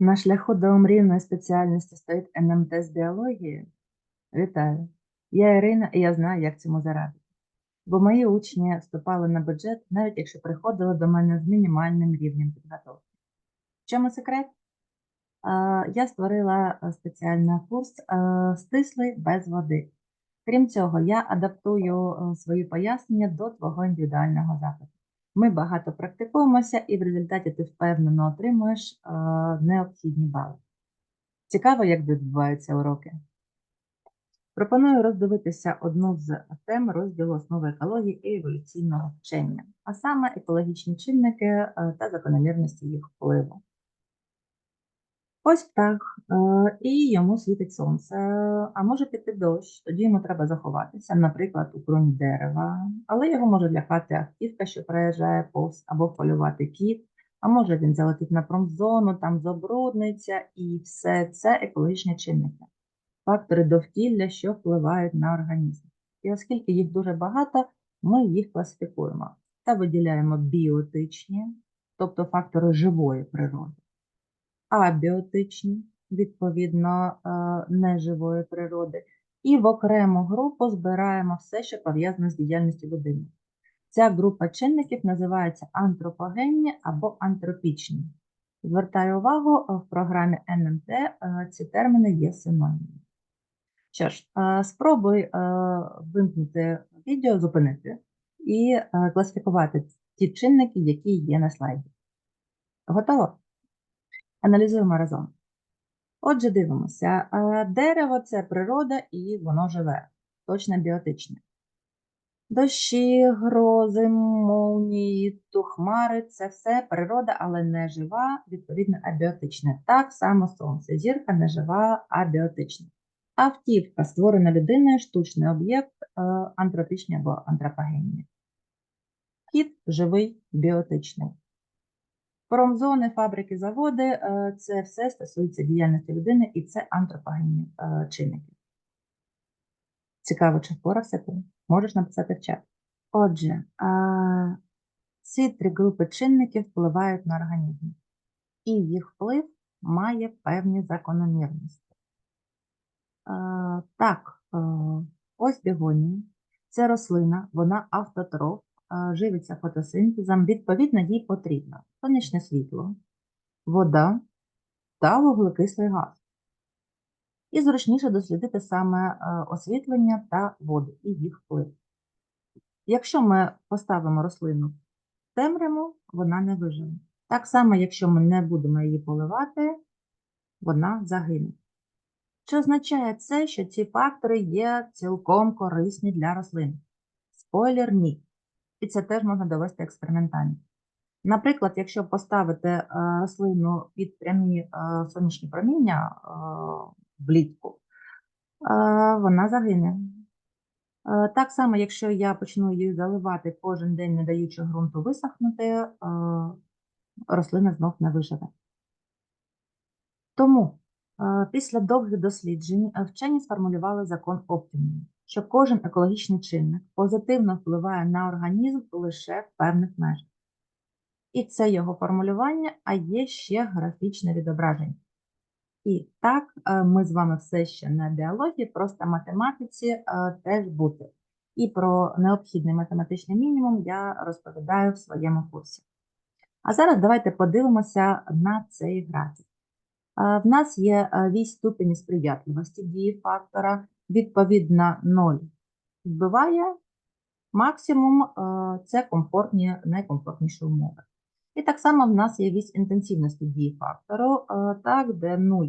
На шляху до омрійної спеціальності стоїть НМТ з біології. Вітаю! Я Ірина, і я знаю, як цьому зарадити. Бо мої учні вступали на бюджет, навіть якщо приходили до мене з мінімальним рівнем підготовки. В чому секрет? Е, Я створила е, спеціальний курс е, стислий без води. Крім цього, я адаптую е, свої пояснення до твого індивідуального запиту. Ми багато практикуємося, і в результаті ти впевнено отримуєш е, необхідні бали. Цікаво, як відбуваються уроки. Пропоную роздивитися одну з тем розділу основи екології і еволюційного вчення, а саме екологічні чинники е, та закономірності їх впливу. Ось птах, е, і йому світить сонце, а може піти дощ, тоді йому треба заховатися, наприклад, у кроні дерева, але його може лякати автівка, що проїжджає повз, або полювати кіт, а може він залетить на промзону, там забрудниться, і все це екологічні чинники, фактори довкілля, що впливають на організм. І оскільки їх дуже багато, ми їх класифікуємо та виділяємо біотичні, тобто фактори живої природи абіотичні, відповідно, е, неживої природи, і в окрему групу збираємо все, що пов'язане з діяльністю людини. Ця група чинників називається антропогенні або антропічні. Звертаю увагу, е, в програмі НМТ е, ці терміни є синонімами. Що ж, спробуй вимкнути відео, зупинити і класифікувати ті чинники, які є на слайді. Готово? Аналізуємо разом. Отже, дивимося. Дерево це природа і воно живе, точно біотичне. Дощі, грози, молнії, тухмари це все природа, але не жива, відповідно, абіотичне. Так само сонце. Зірка не жива, абіотична. Автівка створена людиною, штучний об'єкт, е, антропічний або антропогенний. Кіт живий, біотичний. Промзони, фабрики, заводи е, це все стосується діяльності людини і це антропогенні е, чинники. Цікаво, чи впорався ти? Можеш написати в чат. Отже, ці три групи чинників впливають на організм, і їх вплив має певні закономірності. Е, Так, ось бігонія. Це рослина, вона автотроф, живиться фотосинтезом, відповідно, їй потрібно сонячне світло, вода та вуглекислий газ. І зручніше дослідити саме е, освітлення та воду і їх вплив. Якщо ми поставимо рослину в темряву, вона не виживе. Так само, якщо ми не будемо її поливати, вона загине. Чи означає це, що ці фактори є цілком корисні для рослин? Спойлер ні. І це теж можна довести експериментально. Наприклад, якщо поставити е, рослину під прямі е, сонячні проміння е, влітку, вона загине. Так само, якщо я почну її заливати кожен день, не даючи ґрунту висохнути, рослина знов не виживе. Тому після довгих досліджень вчені сформулювали закон оптимуму, що кожен екологічний чинник позитивно впливає на організм лише в певних межах. І це його формулювання, а є ще графічне відображення. І так, е, ми з вами все ще на біології, просто математиці е, теж бути. І про необхідний математичний мінімум я розповідаю в своєму курсі. А зараз давайте подивимося на цей графік. Е, В нас є е, вісь ступені сприятливості дії фактора, відповідно 0 вбиває, максимум е, це комфортні, найкомфортніші умови. І так само в нас є вісь інтенсивності дії фактору, е, так, де 0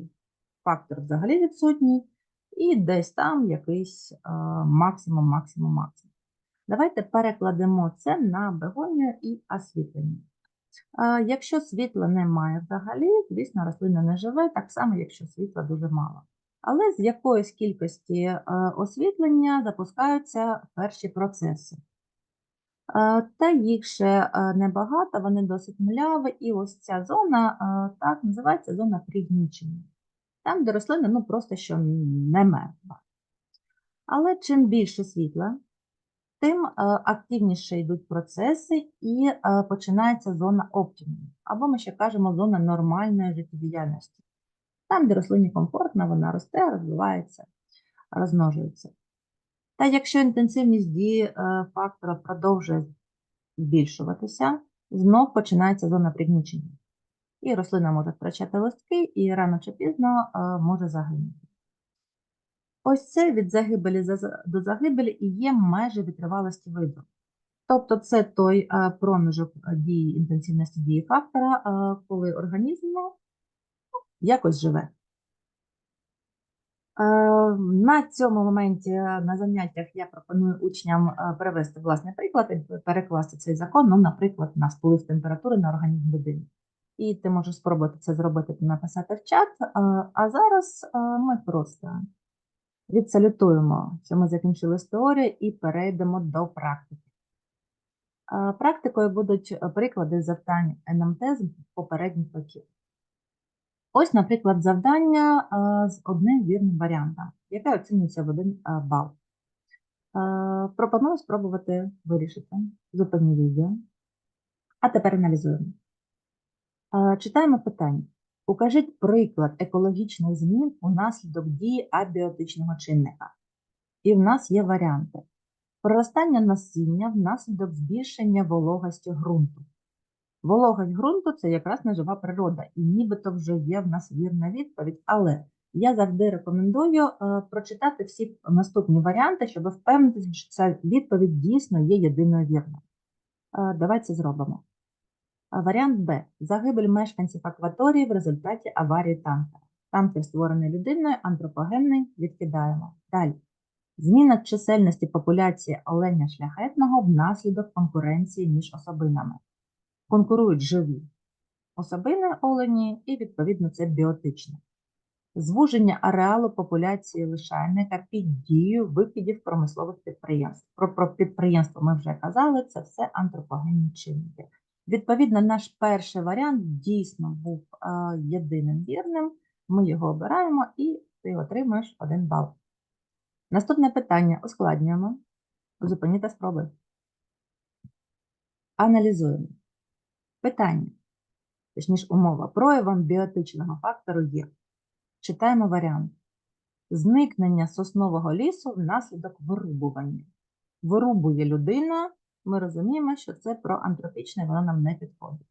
фактор взагалі відсутній, і десь там якийсь е, максимум, максимум, максимум. Давайте перекладемо це на бегонію і освітлення. Якщо світла немає взагалі, звісно, рослина не живе, так само, якщо світла дуже мало. Але з якоїсь кількості е, освітлення запускаються перші процеси. Е, Та їх ще е, небагато, вони досить мляві, і ось ця зона так називається зона пригнічення. Там, де рослина ну, просто що не мертва. Але чим більше світла, тим активніше йдуть процеси і починається зона оптимуму, або ми ще кажемо зона нормальної життєдіяльності. Там, де рослині комфортно, вона росте, розвивається, розмножується. Та якщо інтенсивність дії е, фактора продовжує збільшуватися, знов починається зона пригнічення. І рослина може втрачати листки, і рано чи пізно е, може загинути. Ось це від загибелі до загибелі і є межі витривалості виду. Тобто це той е, проміжок дії інтенсивності дії фактора, коли організм ну, якось живе. Е, На цьому моменті е, на заняттях я пропоную учням е, перевести власний приклад і перекласти цей закон, ну, наприклад, на вплив температури на організм людини. І ти можеш спробувати це зробити, написати в чат. А зараз ми просто відсалютуємо, що ми закінчили з теорією і перейдемо до практики. Практикою будуть приклади завдань НМТ з попередніх років. Ось, наприклад, завдання е, з одним вірним варіантом, яке оцінюється в один е, бал. Е, Пропоную спробувати вирішити. Зупиню відео. А тепер аналізуємо. Читаємо питання. Укажіть приклад екологічних змін унаслідок дії абіотичного чинника. І в нас є варіанти. Проростання насіння внаслідок збільшення вологості ґрунту. Вологость ґрунту це якраз нежива природа, і нібито вже є в нас вірна відповідь, але я завжди рекомендую е, прочитати всі наступні варіанти, щоб впевнитися, що ця відповідь дійсно є єдиною вірною. Е, Давайте зробимо. Е, Варіант Б. Загибель мешканців акваторії в результаті аварії танкера. Танкер створений людиною, антропогенний, відкидаємо. Далі. Зміна чисельності популяції оленя шляхетного внаслідок конкуренції між особинами. Конкурують живі особини олені і, відповідно, це біотичне. Звуження ареалу популяції лишайника під дією викидів промислових підприємств. Про, про підприємство ми вже казали, це все антропогенні чинники. Відповідно, наш перший варіант дійсно був е, єдиним вірним. Ми його обираємо і ти отримуєш один бал. Наступне питання ускладнюємо. Зупиніть та спробуй. Аналізуємо. Питання, точніше умова, проявом біотичного фактору є. Читаємо варіант. Зникнення соснового лісу внаслідок вирубування. Вирубує людина, ми розуміємо, що це про антропічне, воно нам не підходить.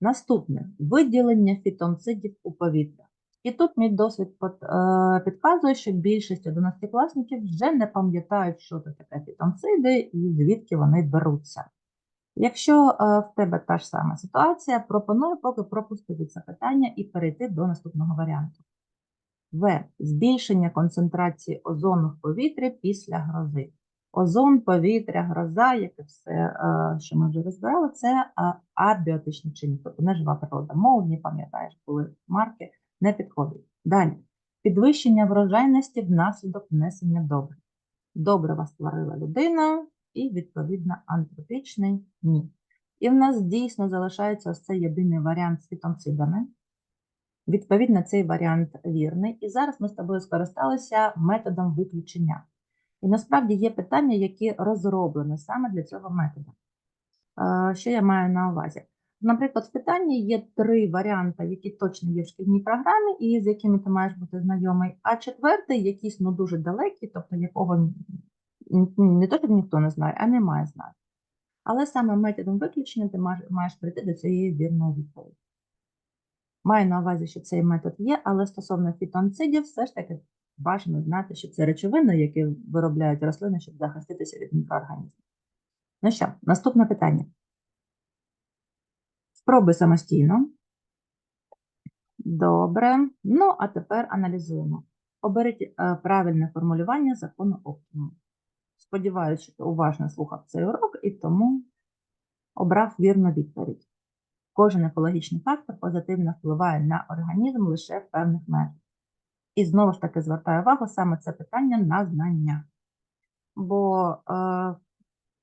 Наступне виділення фітонцидів у повітря. І тут мій досвід е, підказує, що більшість 11-класників вже не пам'ятають, що це таке фітонциди і звідки вони беруться. Якщо е, в тебе та ж сама ситуація, пропоную поки пропустити це питання і перейти до наступного варіанту. В. Збільшення концентрації озону в повітрі після грози. Озон, повітря, гроза, як і все, е, що ми вже розбирали, це е, абіотичні чинник, тобто нежива природа. Молодні, пам'ятаєш, були марки, не підходить. Далі. Підвищення врожайності внаслідок внесення добрив. Добрива створила людина, і, відповідно, антропічний ні. І в нас дійсно залишається ось цей єдиний варіант з фітонцидами. Відповідно, цей варіант вірний. І зараз ми з тобою скористалися методом виключення. І насправді є питання, які розроблені саме для цього методу. Е, Що я маю на увазі? Наприклад, в питанні є три варіанти, які точно є в шкільній програмі, і з якими ти маєш бути знайомий, а четвертий якийсь ну, дуже далекий, тобто якого не то, що ніхто не знає, а не має знати. Але саме методом виключення ти маєш, прийти до цієї вірної відповіді. Маю на увазі, що цей метод є, але стосовно фітонцидів, все ж таки бажано знати, що це речовини, які виробляють рослини, щоб захиститися від мікроорганізмів. Ну що, наступне питання. Спробуй самостійно. Добре. Ну, а тепер аналізуємо. Оберіть е, правильне формулювання закону оптимуму. Сподіваюся, що ти уважно слухав цей урок і тому обрав вірну відповідь. Кожен екологічний фактор позитивно впливає на організм лише в певних межах. І знову ж таки звертаю увагу саме це питання на знання. Бо е,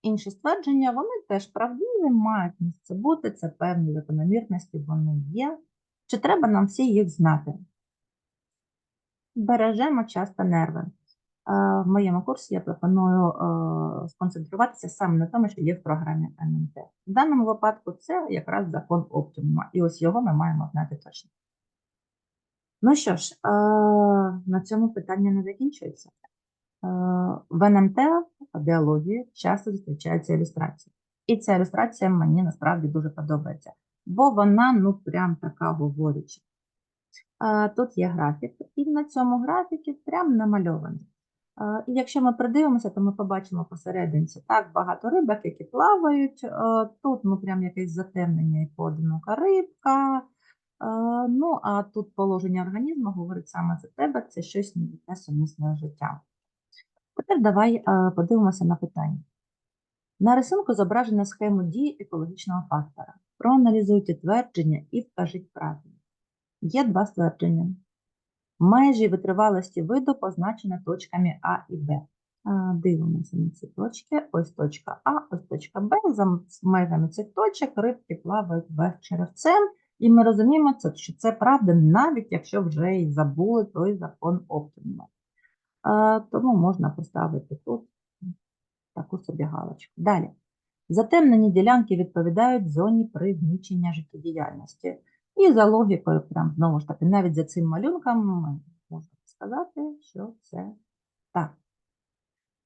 інші ствердження, вони теж правдиві, мають місце бути, це певні закономірності, вони є. Чи треба нам всі їх знати? Бережемо часто нерви. В моєму курсі я пропоную е, сконцентруватися саме на тому, що є в програмі НМТ. В даному випадку це якраз закон оптимума, і ось його ми маємо знати точно. Ну що ж, е, на цьому питання не закінчується. Е, В НМТ біології часто зустрічається ілюстрація. І ця ілюстрація мені насправді дуже подобається, бо вона ну прям така говорюча. Е, Тут є графік, і на цьому графікі прям намальований. Е, І якщо ми придивимося, то ми побачимо посерединці так багато рибок, які плавають. Е, Тут ну прям якесь затемнення і поодинока рибка. Е, Ну, а тут положення організму говорить саме за тебе, це щось не сумісне з життям. Тепер давай подивимося на питання. На рисунку зображена схема дії екологічного фактора. Проаналізуйте твердження і вкажіть правильно. Є два ствердження. Межі витривалості виду позначені точками А і Б. Дивимося на ці точки. Ось точка А, ось точка Б. За межами цих точок рибки плавають вверх черевцем. І ми розуміємо, що це правда, навіть якщо вже і забули той закон оптимума. Тому можна поставити тут таку собі галочку. Далі. Затемнені ділянки відповідають зоні пригнічення життєдіяльності. І за логікою, прям знову ж таки, навіть за цим малюнком можемо сказати, що це так.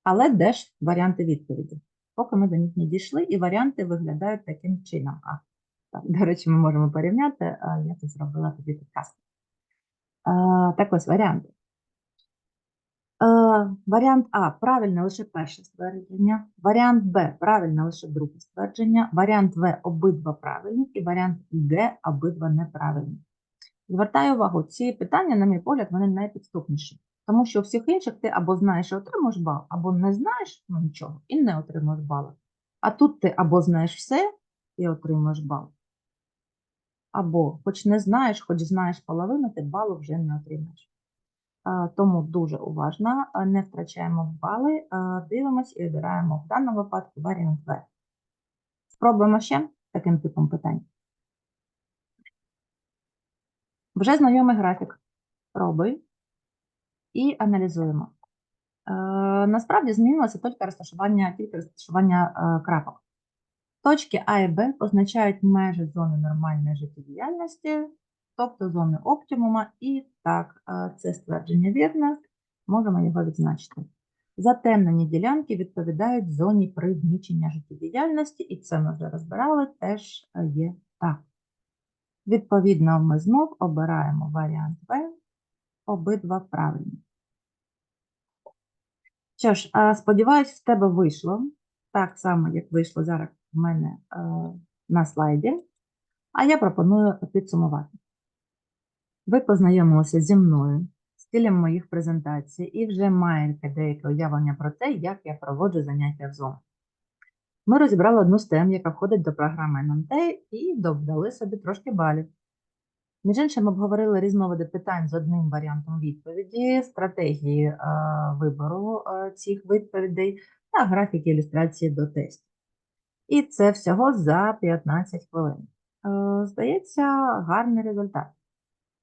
Але де ж варіанти відповіді? Поки ми до них не дійшли, і варіанти виглядають таким чином. А, так, до речі, ми можемо порівняти, а я тут зробила тобі підказку. Так ось варіанти. Е, Варіант А правильне лише перше ствердження, варіант Б правильне лише друге ствердження, варіант В обидва правильні і варіант Г обидва неправильні. Звертаю увагу, ці питання, на мій погляд, вони найпідступніші. Тому що у всіх інших ти або знаєш і отримуєш бал, або не знаєш ну, нічого і не отримуєш бала. А тут ти або знаєш все і отримуєш бал, або хоч не знаєш, хоч знаєш половину, ти балу вже не отримаєш. Тому дуже уважно, не втрачаємо бали, а, дивимось і обираємо в даному випадку варіант В. Спробуємо ще таким типом питань. Вже знайомий графік. Пробуй і аналізуємо. Е, Насправді змінилося тільки розташування, тільки розташування е, крапок. Точки А і Б позначають межі зони нормальної життєдіяльності, тобто зони оптимума, і так, е, це ствердження вірне, можемо його відзначити. Затемнені ділянки відповідають зоні пригнічення життєдіяльності, і це ми вже розбирали, теж е, є так. Відповідно, ми знов обираємо варіант В, обидва правильні. Що ж, е, сподіваюсь, в тебе вийшло так само, як вийшло зараз в мене на слайді. А я пропоную підсумувати. Ви познайомилися зі мною, стилем моїх презентацій і вже маєте деяке уявлення про те, як я проводжу заняття в Zoom. Ми розібрали одну з тем, яка входить до програми НМТ, і додали собі трошки балів. Між іншим, обговорили різновиди питань з одним варіантом відповіді, стратегії е, вибору е, цих відповідей та графіки ілюстрації до тестів. І це всього за 15 хвилин. Е, Здається, гарний результат.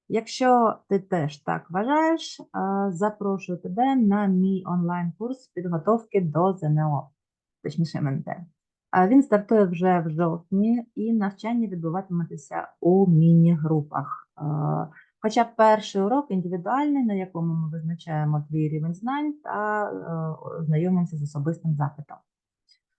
Якщо ти теж так вважаєш, е, запрошую тебе на мій онлайн-курс підготовки до ЗНО, точніше МНТ. Він стартує вже в жовтні, і навчання відбуватиметься у міні-групах. Е, Хоча перший урок індивідуальний, на якому ми визначаємо твій рівень знань та е, знайомимося з особистим запитом.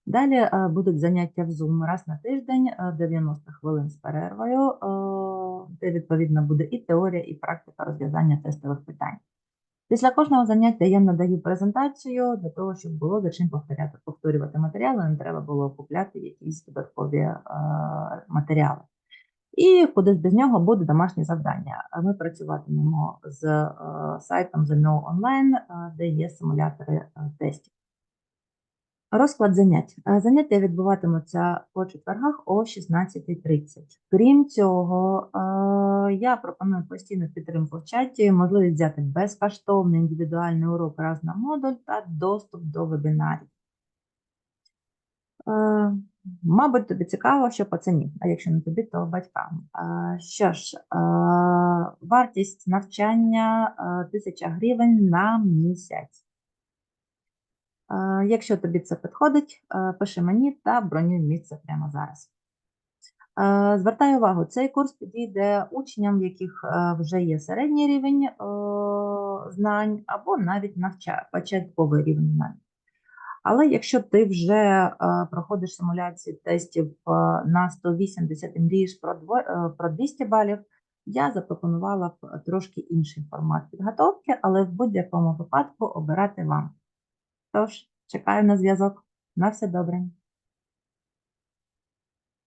Далі е, будуть заняття в Zoom раз на тиждень, е, 90 хвилин з перервою, е, де відповідно буде і теорія, і практика розв'язання тестових питань. Після кожного заняття я надаю презентацію для того, щоб було за чим повторяти, повторювати матеріали, не треба було купляти якісь додаткові е, матеріали. І кудись без нього буде домашнє завдання. Ми працюватимемо з е, сайтом ЗНО онлайн, е, де є симулятори е, тестів. Розклад занять. Е, Заняття відбуватимуться по четвергах о 16.30. Крім цього, е, я пропоную постійну підтримку в чаті, можливість взяти безкоштовний індивідуальний урок раз на модуль та доступ до вебінарів. Е, Мабуть, тобі цікаво, що по ціні, а якщо не тобі, то батькам. Що ж, вартість навчання е, 1000 гривень на місяць. Якщо тобі це підходить, е, пиши мені та бронюй місце прямо зараз. Е, Звертаю увагу, цей курс підійде учням, в яких е, вже є середній рівень знань або навіть навча, початковий рівень знань. Але якщо ти вже проходиш симуляції тестів на 180 і мрієш про 200 балів, я запропонувала б трошки інший формат підготовки, але в будь-якому випадку обирати вам. Тож, чекаю на зв'язок. На все добре.